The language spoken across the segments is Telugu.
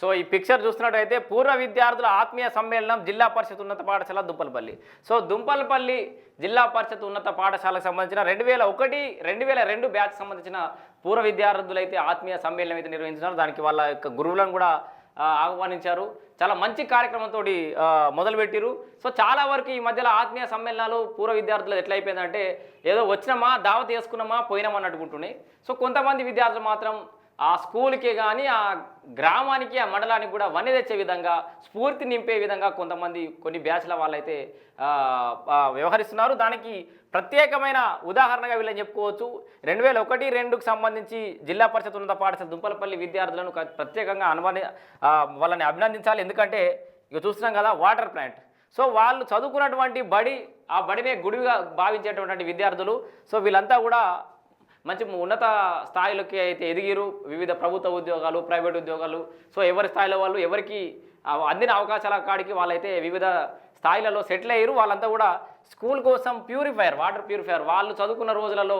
సో ఈ పిక్చర్ చూస్తున్నట్టయితే పూర్వ విద్యార్థుల ఆత్మీయ సమ్మేళనం జిల్లా పరిషత్ ఉన్నత పాఠశాల దుంపలపల్లి. సో దుంపలపల్లి జిల్లా పరిషత్ ఉన్నత పాఠశాలకు సంబంధించిన రెండు వేల ఒకటి రెండు వేల రెండు బ్యాచ్ సంబంధించిన పూర్వ విద్యార్థులు అయితే ఆత్మీయ సమ్మేళనం అయితే నిర్వహించినారు. దానికి వాళ్ళ యొక్క గురువులను కూడా ఆహ్వానించారు. చాలా మంచి కార్యక్రమంతో మొదలుపెట్టిరు. సో చాలా వరకు ఈ మధ్యలో ఆత్మీయ సమ్మేళనాలు పూర్వ విద్యార్థులు ఎట్లయిపోయిందంటే ఏదో వచ్చినామా దావత్ వేసుకున్నామా పోయినామా అన్నట్టుకుంటున్నాయి సో కొంతమంది విద్యార్థులు మాత్రం ఆ స్కూల్కి కానీ ఆ గ్రామానికి ఆ మండలానికి కూడా వన్నె తెచ్చే విధంగా స్ఫూర్తి నింపే విధంగా కొంతమంది కొన్ని బ్యాచ్ల వాళ్ళైతే వ్యవహరిస్తున్నారు. దానికి ప్రత్యేకమైన ఉదాహరణగా వీళ్ళని చెప్పుకోవచ్చు. రెండు వేల ఒకటి రెండుకు సంబంధించి జిల్లా పరిషత్ ఉన్నత పాఠశాల దుంపలపల్లి విద్యార్థులను ప్రత్యేకంగా అనుమాని వాళ్ళని అభినందించాలి. ఎందుకంటే ఇక చూస్తున్నాం కదా వాటర్ ప్లాంట్. సో వాళ్ళు చదువుకున్నటువంటి బడి ఆ బడినే గుడిగా భావించేటటువంటి విద్యార్థులు. సో వీళ్ళంతా కూడా మంచి ఉన్నత స్థాయిలోకి అయితే ఎదిగిరు. వివిధ ప్రభుత్వ ఉద్యోగాలు ప్రైవేట్ ఉద్యోగాలు. సో ఎవరి స్థాయిలో వాళ్ళు ఎవరికి అందిన అవకాశాల కాడికి వాళ్ళైతే వివిధ స్థాయిలలో సెటిల్ అయ్యారు. వాళ్ళంతా కూడా స్కూల్ కోసం ప్యూరిఫైయర్ వాటర్ ప్యూరిఫైయర్. వాళ్ళు చదువుకున్న రోజులలో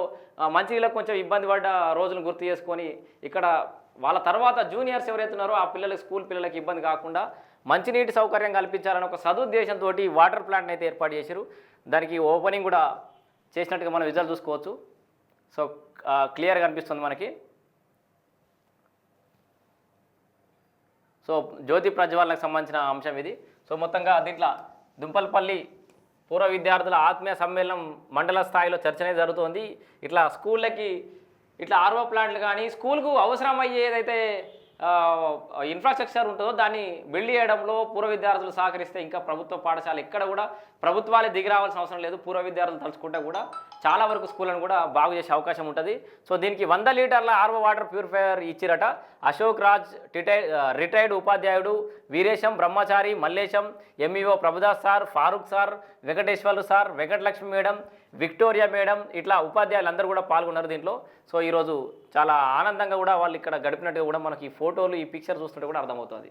మంచినీళ్ళకు కొంచెం ఇబ్బంది పడ్డ రోజులను గుర్తు చేసుకొని ఇక్కడ వాళ్ళ తర్వాత జూనియర్స్ ఎవరైతే ఉన్నారో ఆ పిల్లలకి స్కూల్ పిల్లలకి ఇబ్బంది కాకుండా మంచినీటి సౌకర్యం కల్పించాలని ఒక సదుద్దేశంతో వాటర్ ప్లాంట్ని అయితే ఏర్పాటు చేశారు దానికి ఓపెనింగ్ కూడా చేసినట్టుగా మనం విజయాలు చూసుకోవచ్చు. సో క్లియర్గా అనిపిస్తుంది మనకి. సో జ్యోతి ప్రజ్వలనకు సంబంధించిన అంశం ఇది. సో మొత్తంగా దీంట్లో దుంపలపల్లి పూర్వ విద్యార్థుల ఆత్మీయ సమ్మేళనం మండల స్థాయిలో చర్చనే జరుగుతుంది. ఇట్లా స్కూళ్ళకి ఇట్లా ఆర్వో ప్లాంట్లు కానీ స్కూల్కు అవసరమయ్యే ఏదైతే ఇన్ఫ్రాస్ట్రక్చర్ ఉంటుందో దాన్ని బిల్డ్ చేయడంలో పూర్వ విద్యార్థులు సహకరిస్తే ఇంకా ప్రభుత్వ పాఠశాల ఎక్కడ కూడా ప్రభుత్వాలే దిగి రావాల్సిన అవసరం లేదు. పూర్వ విద్యార్థులు తలుచుకుంటే కూడా చాలా వరకు స్కూళ్ళను కూడా బాగు చేసే అవకాశం ఉంటుంది. సో దీనికి వంద లీటర్ల ఆర్వో వాటర్ ప్యూరిఫైయర్ ఇచ్చిరట. అశోక్ రాజ్ రిటైర్ రిటైర్డ్ ఉపాధ్యాయుడు Veeresham Brahmachari Mallesham MEO Prabhudas sir Farooq sir Venkateswarlu sir Venkatalakshmi madam Victoria madam ఇట్లా ఉపాధ్యాయులు అందరూ కూడా పాల్గొన్నారు దీంట్లో. సో ఈరోజు చాలా ఆనందంగా కూడా వాళ్ళు ఇక్కడ గడిపినట్టుగా కూడా మనకి ఈ ఫోటోలు ఈ పిక్చర్ చూస్తుంటే కూడా అర్థమవుతుంది.